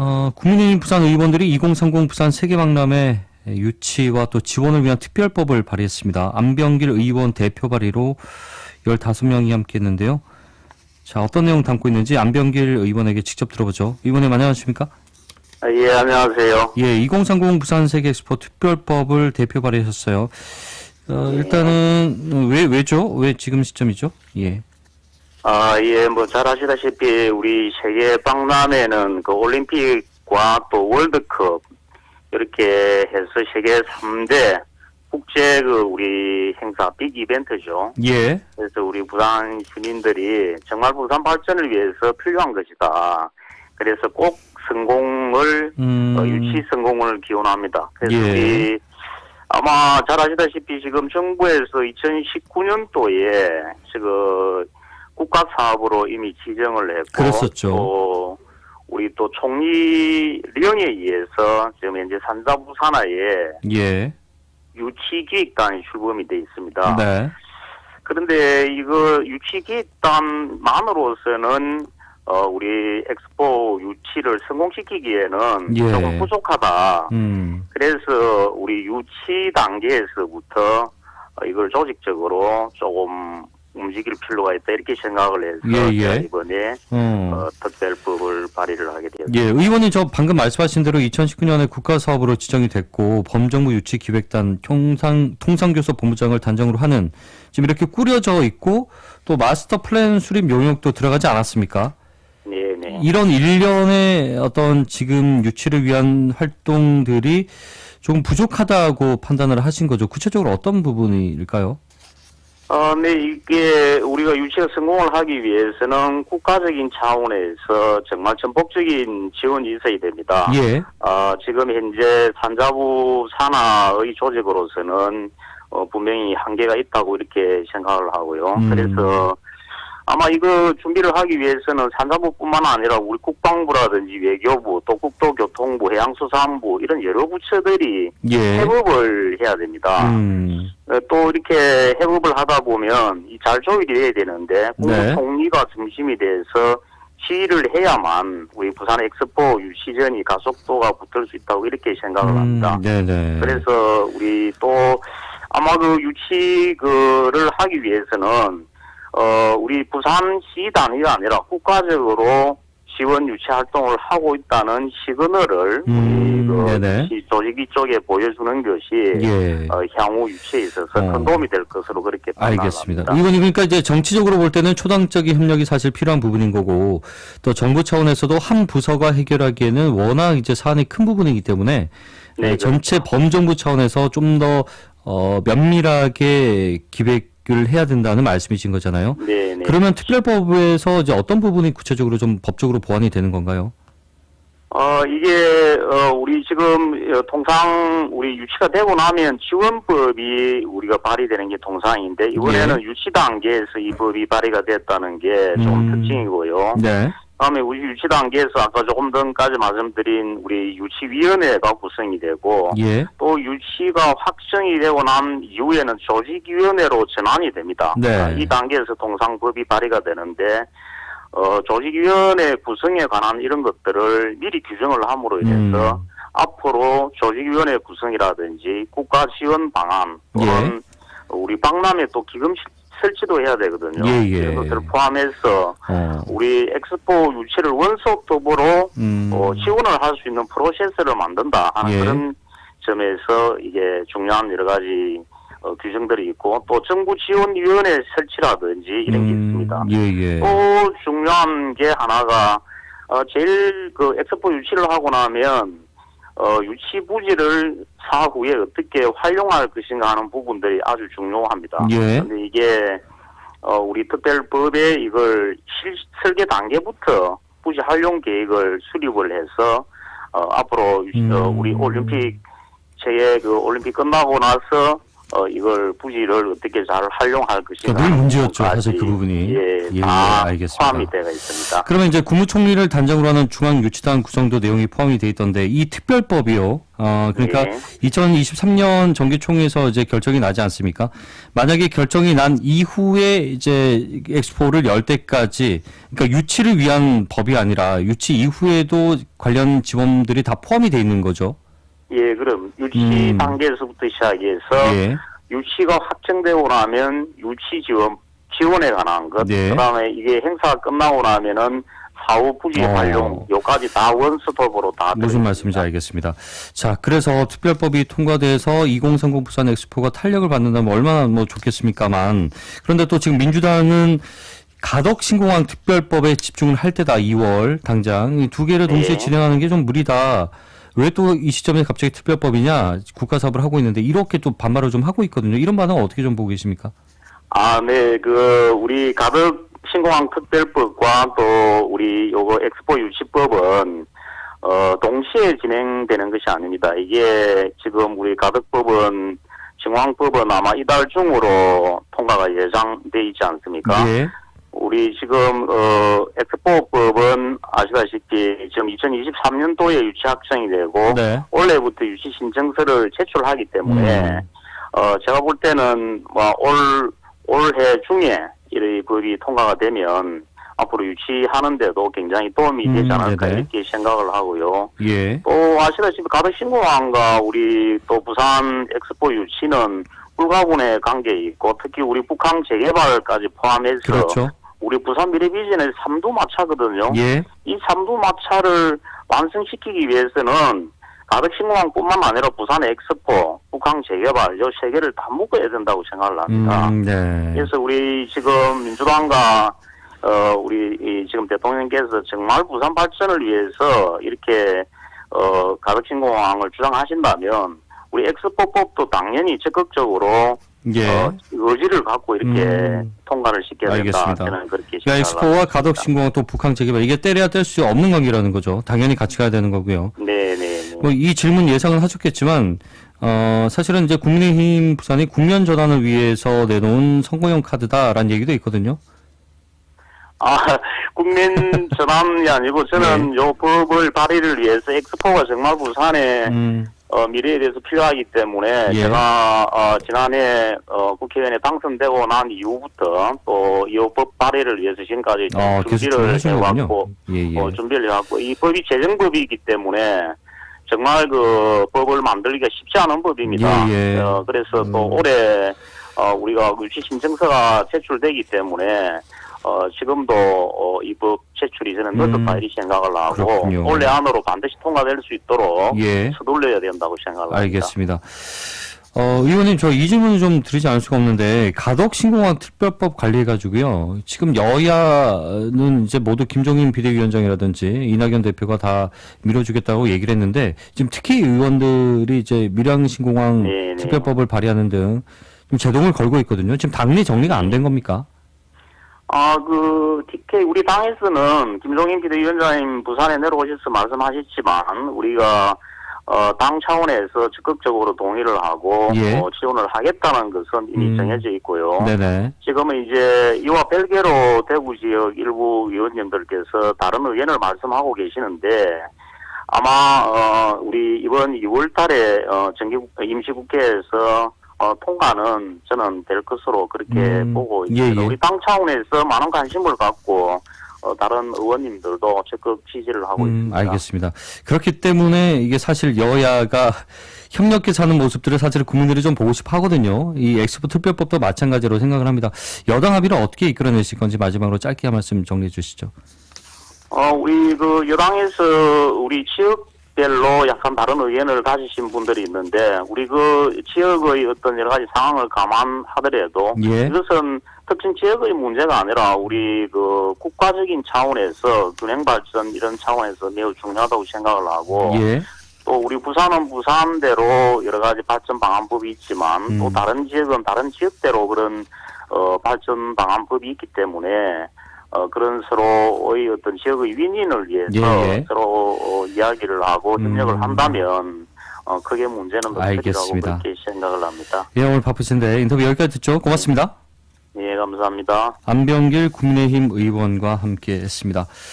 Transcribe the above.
어, 국민의힘 부산 의원들이 2030 부산 세계박람회 유치와 또 지원을 위한 특별법을 발의했습니다. 안병길 의원 대표 발의로 15명이 함께 했는데요. 자, 어떤 내용 담고 있는지 안병길 의원에게 직접 들어보죠. 의원님 안녕하십니까? 아, 예, 안녕하세요. 예, 2030 부산 세계 엑스포 특별법을 대표 발의하셨어요. 어, 일단은 왜 왜죠? 왜 지금 시점이죠? 예. 아, 예, 뭐 잘 아시다시피 우리 세계 박람회는 그 올림픽과 또 월드컵 이렇게 해서 세계 3대 국제 그 우리 행사 빅 이벤트죠. 예. 그래서 우리 부산 시민들이 정말 부산 발전을 위해서 필요한 것이다. 그래서 꼭 성공을 음. 어, 유치 성공을 기원합니다. 그래서 예. 우리 아마 잘 아시다시피 지금 정부에서 2019년도에 지금 국가 사업으로 이미 지정을 했고 그랬었죠. 또 우리 또 총리 령에 의해서 지금 현재 산자부 산하에 예. 유치기획단이 출범이 돼 있습니다. 네. 그런데 이거 유치기획단만으로서는 어, 우리 엑스포 유치를 성공시키기에는 예. 조금 부족하다. 음. 그래서 우리 유치 단계에서부터 어, 이걸 조직적으로 조금 움직일 필요가 있다 이렇게 생각을 해서 예, 예. 이번에 어. 어, 특별법을 발의를 하게 되었습니다. 예, 의원님 저 방금 말씀하신 대로 2019년에 국가 사업으로 지정이 됐고 범정부 유치 기획단 통상 통상교섭 본부장을 단장으로 하는 지금 이렇게 꾸려져 있고 또 마스터 플랜 수립 용역도 들어가지 않았습니까? 네, 네. 이런 일련의 어떤 지금 유치를 위한 활동들이 조금 부족하다고 판단을 하신 거죠. 구체적으로 어떤 부분일까요? 어, 네, 이게 우리가 유치가 성공을 하기 위해서는 국가적인 차원에서 정말 전폭적인 지원이 있어야 됩니다. 예. 어, 지금 현재 산자부 산하의 조직으로서는 어, 분명히 한계가 있다고 이렇게 생각을 하고요. 음. 그래서 아마 이거 준비를 하기 위해서는 산자부뿐만 아니라 우리 국방부라든지 외교부, 또 국토교통부, 해양수산부 이런 여러 부처들이 예. 협업을 해야 됩니다. 음. 어, 또 이렇게 협업을 하다 보면 이잘 조율이 돼야 되는데 네. 국무 총리가 중심이 돼서 시위를 해야만 우리 부산 엑스포 유치전이 가속도가 붙을 수 있다고 이렇게 생각을 합니다. 음, 네네. 그래서 우리 또 아마 그 유치를 하기 위해서는 어 우리 부산시 단위가 아니라 국가적으로 지원 유치 활동을 하고 있다는 시그널을 음, 우리 그 네네. 시 조직위 쪽에 보여주는 것이 예. 어, 향후 유치에 있어서 어. 큰 도움이 될 것으로 그렇게 알겠습니다. 의원님 그러니까 이제 정치적으로 볼 때는 초당적인 협력이 사실 필요한 부분인 거고 또 정부 차원에서도 한 부서가 해결하기에는 워낙 이제 사안이 큰 부분이기 때문에 네, 어, 전체 범정부 차원에서 좀더 어, 면밀하게 기획 을 해야 된다는 말씀이신 거잖아요. 네, 네. 그러면 특별법에서 이제 어떤 부분이 구체적으로 좀 법적으로 보완이 되는 건가요? 어, 이게, 어, 우리 지금, 어, 통상, 우리 유치가 되고 나면 지원법이 우리가 발의되는 게 통상인데, 이번에는 유치 단계에서 이 법이 발의가 됐다는 게 좀 음. 특징이고요. 네. 다음에 우리 유치 단계에서 아까 조금 전까지 말씀드린 우리 유치위원회가 구성이 되고, 예. 또 유치가 확정이 되고 난 이후에는 조직위원회로 전환이 됩니다. 네. 아, 이 단계에서 통상 법이 발의가 되는데 어, 조직위원회 구성에 관한 이런 것들을 미리 규정을 함으로 인해서 음. 앞으로 조직위원회 구성이라든지 국가 지원 방안 또는 우리 박람회 또 기금 시- 설치도 해야 되거든요. 예, 예. 이런 것들을 포함해서 어. 우리 엑스포 유치를 원석도보로 음. 어, 지원을 할 수 있는 프로세스를 만든다 하는 예. 그런 점에서 이게 중요한 여러 가지 어, 규정들이 있고 또 정부 지원 위원회 설치라든지 이런 게 음, 있습니다. 예, 예. 또 중요한 게 하나가 어, 제일 그 엑스포 유치를 하고 나면 어, 유치 부지를 사후에 어떻게 활용할 것인가 하는 부분들이 아주 중요합니다. 예. 근데 이게 어, 우리 특별법에 이걸 실, 설계 단계부터 부지 활용 계획을 수립을 해서 어, 앞으로 유- 어, 음. 우리 올림픽 제의 그 올림픽 끝나고 나서 어 이걸 부지를 어떻게 잘 활용할 것인가 그러니까 늘 하는 문제였죠, 사실 그 부분이. 예, 예, 다 예, 알겠습니다. 포함이 되어 있습니다. 그러면 이제 국무총리를 단장으로 하는 중앙유치단 구성도 내용이 포함이 돼 있던데 이 특별법이요. 어 그러니까 예. 2023년 정기총회에서 이제 결정이 나지 않습니까? 만약에 결정이 난 이후에 이제 엑스포를 열 때까지 그러니까 유치를 위한 법이 아니라 유치 이후에도 관련 지원들이 다 포함이 돼 있는 거죠. 예, 그럼 유치 음. 단계에서부터 시작해서 예. 유치가 확정되고 나면 유치 지원 지원에 관한 것, 네. 그다음에 이게 행사가 끝나고 나면은 사후 부지 어. 활용 요까지 다 원스톱으로 다 무슨. 말씀인지 알겠습니다. 자, 그래서 특별법이 통과돼서 2030 부산 엑스포가 탄력을 받는다면 얼마나 뭐 좋겠습니까만 그런데 또 지금 민주당은 가덕 신공항 특별법에 집중을 할 때다 2월 당장 이 두 개를 동시에 네. 진행하는 게 좀 무리다. 왜 또 이 시점에 갑자기 특별법이냐 국가 사업을 하고 있는데 이렇게 또 반발을 좀 하고 있거든요. 이런 반응 어떻게 좀 보고 계십니까? 아, 네, 그 우리 가덕 신공항 특별법과 또 우리 요거 엑스포 유치법은 어 동시에 진행되는 것이 아닙니다. 이게 지금 우리 가덕법은 신공항법은 아마 이달 중으로 통과가 예상돼 있지 않습니까? 예. 우리 지금 어 엑스포법은 아시다시피 지금 2023년도에 유치 확정이 되고 네. 올해부터 유치 신청서를 제출하기 때문에 음. 어 제가 볼 때는 뭐올 올해 중에 이 법이 통과가 되면 앞으로 유치하는데도 굉장히 도움이 되지 음, 않을까 네네. 이렇게 생각을 하고요. 예. 또 아시다시피 가덕 신공항과 우리 또 부산 엑스포 유치는 불가분의 관계 있고 특히 우리 북한 재개발까지 포함해서 그렇죠. 우리 부산 미래 비전의 삼두마차거든요. 예. 이 삼두마차를 완성시키기 위해서는 가덕 신공항뿐만 아니라 부산 엑스포, 북한 재개발 요세 개를 다 묶어야 된다고 생각을 합니다. 음, 네. 그래서 우리 지금 민주당과 어 우리 이 지금 대통령께서 정말 부산 발전을 위해서 이렇게 어 가덕 신공항을 주장하신다면 우리 엑스포법도 당연히 적극적으로 예. 어, 의지를 갖고 이렇게 음. 통과를 시켜야 된다. 알겠습니다. 저는 그렇게 그러니까 엑스포와 가덕 신공항 또 북한 재개발 이게 때려야 뗄 수 없는 관계라는 거죠. 당연히 같이 가야 되는 거고요. 네네. 네. 뭐 이 질문 예상은 하셨겠지만 어 사실은 이제 국민의힘 부산이 국면 전환을 위해서 내놓은 선거용 카드다라는 얘기도 있거든요. 아, 국민 전환이 아니고 저는 요 법을 발의를 위해서 엑스포가 정말 부산의 네. 음, 어, 미래에 대해서 필요하기 때문에 예. 제가 어, 지난해 어, 국회의원에 당선되고 난 이후부터 또 이법 발의를 위해서 지금까지 계속 준비를. 해왔고 예, 예. 어, 준비를 해왔고 이 법이 재정법이기 때문에 정말 그 법을 만들기가 쉽지 않은 법입니다. 예, 예. 어, 그래서 또 음. 올해 어, 우리가 유치 신청서가 제출되기 때문에 어, 지금도 어, 이법 제출이 저는 음. 늦었다 이렇게 생각을 하고 그렇군요. 올해 안으로 반드시 통과될 수 있도록 예. 서둘러야 된다고 생각을. 알겠습니다. 어, 의원님, 저 이 질문을 좀 드리지 않을 수가 없는데, 가덕 신공항 특별법 관리해가지고요. 지금 여야는 이제 모두 김종인 비대위원장이라든지 이낙연 대표가 다 밀어주겠다고 얘기를 했는데, 지금 특히 의원들이 이제 밀양 신공항 네네. 특별법을 발의하는 등 좀 제동을 걸고 있거든요. 지금 당내 정리가 안 된 겁니까? 아, 그, TK, 우리 당에서는 김종인 비대위원장님 부산에 내려오셔서 말씀하셨지만, 우리가, 어, 당 차원에서 적극적으로 동의를 하고, 예. 어, 지원을 하겠다는 것은 이미 음. 정해져 있고요. 네네. 지금은 이제 이와 별개로 대구 지역 일부 의원님들께서 다른 의견을 말씀하고 계시는데, 아마, 어, 우리 이번 2월 달에, 어, 정기, 임시국회에서, 어, 통과는 저는 될 것으로 그렇게 음, 보고 예, 있습니다. 예. 우리 당 차원에서 많은 관심을 갖고, 어, 다른 의원님들도 적극 지지를 하고 음, 있습니다. 알겠습니다. 그렇기 때문에 이게 사실 여야가 협력해서 하는 모습들을 사실 국민들이 좀 보고 싶어 하거든요. 이 엑스포 특별법도 마찬가지로 생각을 합니다. 여당 합의를 어떻게 이끌어내실 건지 마지막으로 짧게 한 말씀 정리해 주시죠. 어, 우리 그 여당에서 우리 지역 별로 약간 다른 의견을 가지신 분들이 있는데 우리 그 지역의 어떤 여러 가지 상황을 감안하더라도 예. 이것은 특정 지역의 문제가 아니라 우리 그 국가적인 차원에서 균형 발전 이런 차원에서 매우 중요하다고 생각을 하고 예. 또 우리 부산은 부산대로 여러 가지 발전 방안법이 있지만 음. 또 다른 지역은 다른 지역대로 그런 어 발전 방안법이 있기 때문에 어 그런 서로의 어떤 지역의 윈윈을 위해서 예, 예. 서로 어, 이야기를 하고 협력을 음. 한다면 어, 크게 문제는 없으리라고. 그렇게 생각을 합니다. 예, 오늘 바쁘신데 인터뷰 여기까지 듣죠. 고맙습니다. 예, 감사합니다. 안병길 국민의힘 의원과 함께 했습니다.